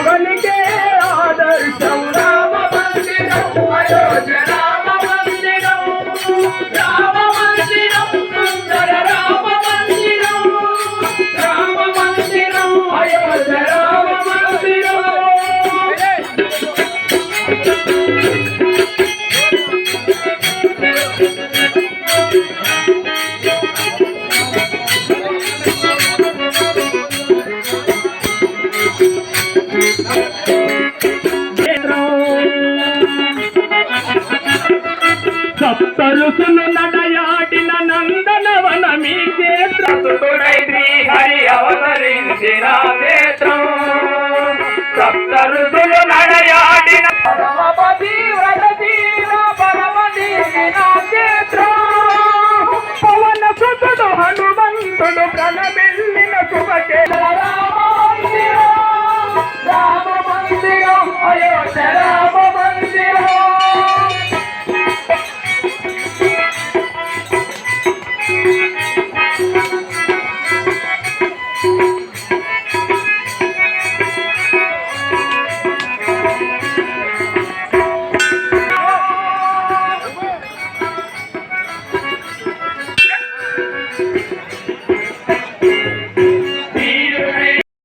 পাগলকে సప్తరుసులు నడయాడిన నందనవన మీ క్షేత్రుడై శ్రీహరి అవతరించిన క్షేత్రం. సప్తరుసులు నడయాడిన పవన సుతుడు హనుమంతుడు ప్రణమిల్లిన శుభ